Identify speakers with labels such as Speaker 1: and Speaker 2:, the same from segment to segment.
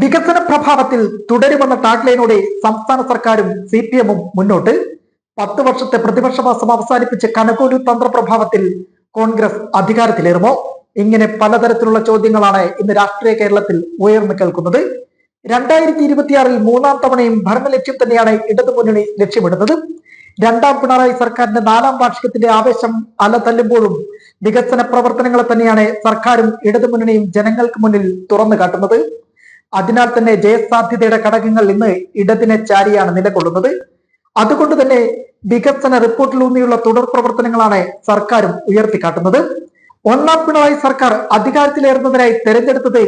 Speaker 1: വികസന പ്രഭാവത്തിൽ തുടരുമെന്ന ടാഗ്ലൈനോടെ സംസ്ഥാന സർക്കാരും സി പി എമ്മും മുന്നോട്ട്. പത്ത് വർഷത്തെ പ്രതിപക്ഷവാസം അവസാനിപ്പിച്ച് കനകോലു തന്ത്രപ്രഭാവത്തിൽ കോൺഗ്രസ് അധികാരത്തിലേറുമോ? ഇങ്ങനെ പലതരത്തിലുള്ള ചോദ്യങ്ങളാണ് ഇന്ന് രാഷ്ട്രീയ കേരളത്തിൽ ഉയർന്നു കേൾക്കുന്നത്. രണ്ടായിരത്തി ഇരുപത്തിയാറിൽ മൂന്നാം തവണയും ഭരണ ലക്ഷ്യം തന്നെയാണ് ഇടതുമുന്നണി ലക്ഷ്യമിടുന്നത്. രണ്ടാം പിണറായി സർക്കാരിന്റെ നാലാം വാർഷികത്തിന്റെ ആവേശം അലതല്ലുമ്പോഴും വികസന പ്രവർത്തനങ്ങളെ തന്നെയാണ് സർക്കാരും ഇടതുമുന്നണിയും ജനങ്ങൾക്ക് മുന്നിൽ തുറന്നു കാട്ടുന്നത്. അതിനാൽ തന്നെ ജയസാധ്യതയുടെ ഘടകങ്ങൾ ഇന്ന് ഇടതിനെ ചാരിയാണ് നിലകൊള്ളുന്നത്. അതുകൊണ്ട് തന്നെ വികസന റിപ്പോർട്ടിലൂന്നിയുള്ള തുടർ പ്രവർത്തനങ്ങളാണ് സർക്കാരും ഉയർത്തിക്കാട്ടുന്നത്. ഒന്നാം പിണറായി സർക്കാർ അധികാരത്തിലേറുന്നതിനായി തെരഞ്ഞെടുത്തത്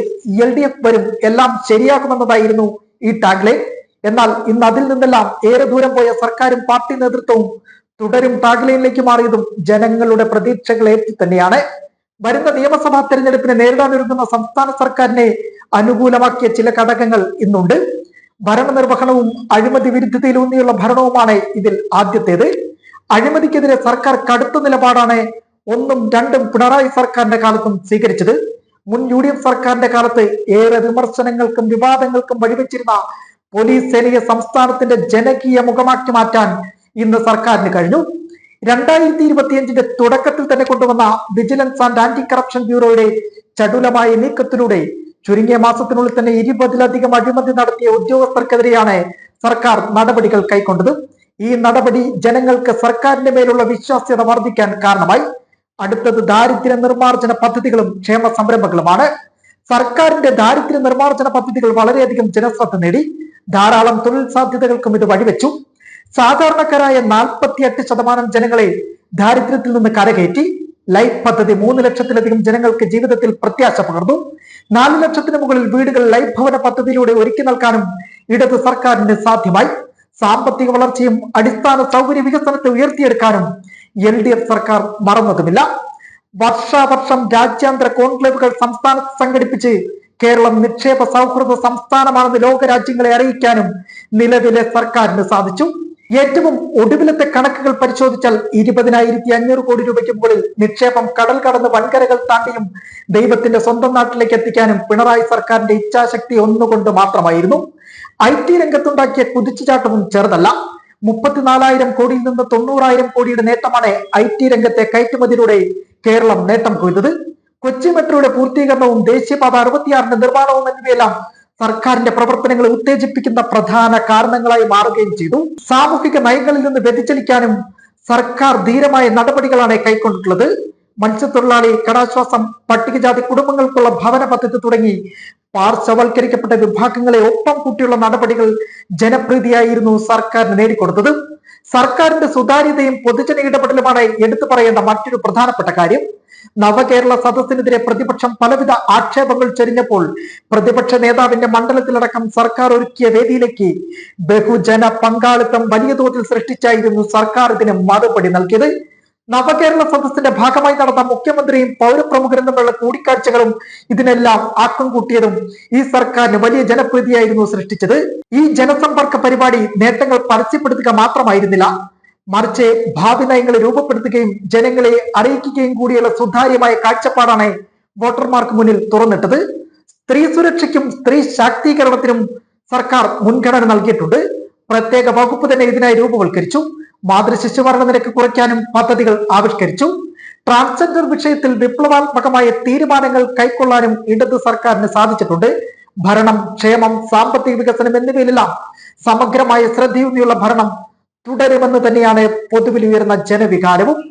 Speaker 1: എൽ ഡി എഫ് വരും എല്ലാം ശരിയാക്കുമെന്നതായിരുന്നു ഈ ടാഗ്ലൈൻ എന്നാൽ ഇന്ന് അതിൽ നിന്നെല്ലാം ഏറെ ദൂരം പോയ സർക്കാരും പാർട്ടി നേതൃത്വവും തുടരും ടാഗ്ലൈനിലേക്ക് മാറിയതും ജനങ്ങളുടെ പ്രതീക്ഷകൾ ഏറ്റി തന്നെയാണ്. വരുന്ന നിയമസഭാ തെരഞ്ഞെടുപ്പിനെ നേരിടാനൊരുങ്ങുന്ന സംസ്ഥാന സർക്കാരിനെ അനുകൂലമാക്കിയ ചില ഘടകങ്ങൾ ഇന്നുണ്ട്. ഭരണനിർവഹണവും അഴിമതി വിരുദ്ധതയിലൂന്നിയുള്ള ഭരണവുമാണ് ഇതിൽ ആദ്യത്തേത്. അഴിമതിക്കെതിരെ സർക്കാർ കടുത്ത നിലപാടാണ് ഒന്നും രണ്ടും പിണറായി സർക്കാരിന്റെ കാലത്തും സ്വീകരിച്ചത്. മുൻ യു ഡി എഫ് സർക്കാരിന്റെ കാലത്ത് ഏറെ വിമർശനങ്ങൾക്കും വിവാദങ്ങൾക്കും വഴിവെച്ചിരുന്ന പോലീസ് സേനയെ സംസ്ഥാനത്തിന്റെ ജനകീയ മുഖമാക്കി മാറ്റാൻ ഇന്ന് സർക്കാരിന് കഴിഞ്ഞു. രണ്ടായിരത്തി ഇരുപത്തിയഞ്ചിന്റെ തുടക്കത്തിൽ തന്നെ കൊണ്ടുവന്ന വിജിലൻസ് ആൻഡ് ആന്റി കറപ്ഷൻ ബ്യൂറോയുടെ ചടുലമായ നീക്കത്തിലൂടെ ചുരുങ്ങിയ മാസത്തിനുള്ളിൽ തന്നെ ഇരുപതിലധികം അഴിമതി നടത്തിയ ഉദ്യോഗസ്ഥർക്കെതിരെയാണ് സർക്കാർ നടപടികൾ കൈക്കൊണ്ടത്. ഈ നടപടി ജനങ്ങൾക്ക് സർക്കാരിന്റെ മേലുള്ള വിശ്വാസ്യത വർദ്ധിക്കാൻ കാരണമായി. അടുത്തത് ദാരിദ്ര്യ നിർമ്മാർജന പദ്ധതികളും ക്ഷേമ സംരംഭങ്ങളുമാണ്. സർക്കാരിന്റെ ദാരിദ്ര്യ നിർമ്മാർജന പദ്ധതികൾ വളരെയധികം ജനശ്രദ്ധ നേടി. ധാരാളം തൊഴിൽ സാധ്യതകൾക്കും ഇത് വഴിവെച്ചു. സാധാരണക്കാരായ നാൽപ്പത്തിയെട്ട് ശതമാനം ജനങ്ങളെ ദാരിദ്ര്യത്തിൽ നിന്ന് കരകയറ്റി ലൈഫ് പദ്ധതി മൂന്ന് ലക്ഷത്തിലധികം ജനങ്ങൾക്ക് ജീവിതത്തിൽ പ്രത്യാശ പകർന്നു. നാല് ലക്ഷത്തിന് മുകളിൽ വീടുകൾ ലൈഫ് ഭവന പദ്ധതിയിലൂടെ ഒരുക്കി നൽകാനും ഇടത് സർക്കാരിന് സാധ്യമായി. സാമ്പത്തിക വളർച്ചയും അടിസ്ഥാന സൗകര്യ വികസനത്തെ ഉയർത്തിയെടുക്കാനും എൽ ഡി എഫ് സർക്കാർ മറന്നതുമില്ല. വർഷാവർഷം രാജ്യാന്തര കോൺക്ലേവുകൾ സംസ്ഥാനത്ത് സംഘടിപ്പിച്ച് കേരളം നിക്ഷേപ സൗഹൃദ സംസ്ഥാനമാണെന്ന് ലോകരാജ്യങ്ങളെ അറിയിക്കാനും നിലവിലെ സർക്കാരിന് സാധിച്ചു. ഏറ്റവും ഒടുവിലത്തെ കണക്കുകൾ പരിശോധിച്ചാൽ ഇരുപതിനായിരത്തി അഞ്ഞൂറ് കോടി രൂപയ്ക്ക് മുകളിൽ നിക്ഷേപം കടൽ കടന്ന് വൻകരകൾ താണ്ടിയും ദൈവത്തിന്റെ സ്വന്തം നാട്ടിലേക്ക് എത്തിക്കാനും പിണറായി സർക്കാരിന്റെ ഇച്ഛാശക്തി ഒന്നുകൊണ്ട് മാത്രമായിരുന്നു. ഐ ടി രംഗത്തുണ്ടാക്കിയ കുതിച്ചുചാട്ടവും ചെറുതല്ല. മുപ്പത്തിനാലായിരം കോടിയിൽ നിന്ന് തൊണ്ണൂറായിരം കോടിയുടെ നേട്ടമാണ് ഐ ടി രംഗത്തെ കയറ്റുമതിയിലൂടെ കേരളം നേട്ടം കൊയ്തത്. കൊച്ചി മെട്രോയുടെ പൂർത്തീകരണവും ദേശീയപാത അറുപത്തിയാറിന്റെ നിർമ്മാണവും എന്നിവയെല്ലാം സർക്കാരിന്റെ പ്രവർത്തനങ്ങളെ ഉത്തേജിപ്പിക്കുന്ന പ്രധാന കാരണങ്ങളായി മാറുകയും ചെയ്തു. സാമൂഹിക നയങ്ങളിൽ നിന്ന് വ്യതിചലിക്കാനും സർക്കാർ ധീരമായ നടപടികളാണ് കൈക്കൊണ്ടിട്ടുള്ളത്. മത്സ്യത്തൊഴിലാളി കടാശ്വാസം പട്ടികജാതി കുടുംബങ്ങൾക്കുള്ള ഭവന പദ്ധതി തുടങ്ങി പാർശ്വവൽക്കരിക്കപ്പെട്ട വിഭാഗങ്ങളെ ഒപ്പം കൂട്ടിയുള്ള നടപടികൾ ജനപ്രീതിയായിരുന്നു സർക്കാരിന് നേടിക്കൊടുത്തത്. സർക്കാരിന്റെ സുതാര്യതയും പൊതുജന ഇടപെടലുമാണ് എടുത്തു പറയേണ്ട മറ്റൊരു പ്രധാനപ്പെട്ട കാര്യം. നവകേരള സദസ്സിനെതിരെ പ്രതിപക്ഷം പലവിധ ആക്ഷേപങ്ങൾ ചൊരിഞ്ഞപ്പോൾ പ്രതിപക്ഷ നേതാവിന്റെ മണ്ഡലത്തിലടക്കം സർക്കാർ ഒരുക്കിയ വേദിയിലേക്ക് ബഹുജന പങ്കാളിത്തം വലിയ തോതിൽ സൃഷ്ടിച്ചായിരുന്നു സർക്കാർ ഇതിന് മറുപടി നൽകിയത്. നവകേരള സദസ്സിന്റെ ഭാഗമായി നടന്ന മുഖ്യമന്ത്രിയും പൗരപ്രമുഖരും തമ്മിലുള്ള കൂടിക്കാഴ്ചകളും ഇതിനെല്ലാം ആക്കം കൂട്ടിയതും ഈ സർക്കാരിന് വലിയ ജനപ്രീതിയായിരുന്നു സൃഷ്ടിച്ചത്. ഈ ജനസമ്പർക്ക പരിപാടി നേട്ടങ്ങൾ പരസ്യപ്പെടുത്തുക മാത്രമായിരുന്നില്ല. മറിച്ച് ഭാവി നയങ്ങളെ രൂപപ്പെടുത്തുകയും ജനങ്ങളെ അറിയിക്കുകയും കൂടിയുള്ള സുതാര്യമായ കാഴ്ചപ്പാടാണ് വോട്ടർമാർക്ക് മുന്നിൽ തുറന്നിട്ടത്. സ്ത്രീ സുരക്ഷയ്ക്കും സ്ത്രീ ശാക്തീകരണത്തിനും സർക്കാർ മുൻഗണന നൽകിയിട്ടുണ്ട്. പ്രത്യേക വകുപ്പ് തന്നെ ഇതിനായി രൂപവൽക്കരിച്ചു. മാതൃശിശു ശിശുമരണ നിരക്ക് കുറയ്ക്കാനും പദ്ധതികൾ ആവിഷ്കരിച്ചു. ട്രാൻസ്ജെൻഡർ വിഷയത്തിൽ വിപ്ലവാത്മകമായ തീരുമാനങ്ങൾ കൈക്കൊള്ളാനും ഇടത് സർക്കാരിന് സാധിച്ചിട്ടുണ്ട്. ഭരണം ക്ഷേമം സാമ്പത്തിക വികസനം എന്നിവയിലെല്ലാം സമഗ്രമായ ശ്രദ്ധയൂന്നിയുള്ള ഭരണം തുടരുമെന്ന് തന്നെയാണ് പൊതുവിൽ ഉയർന്ന ജനവികാരവും.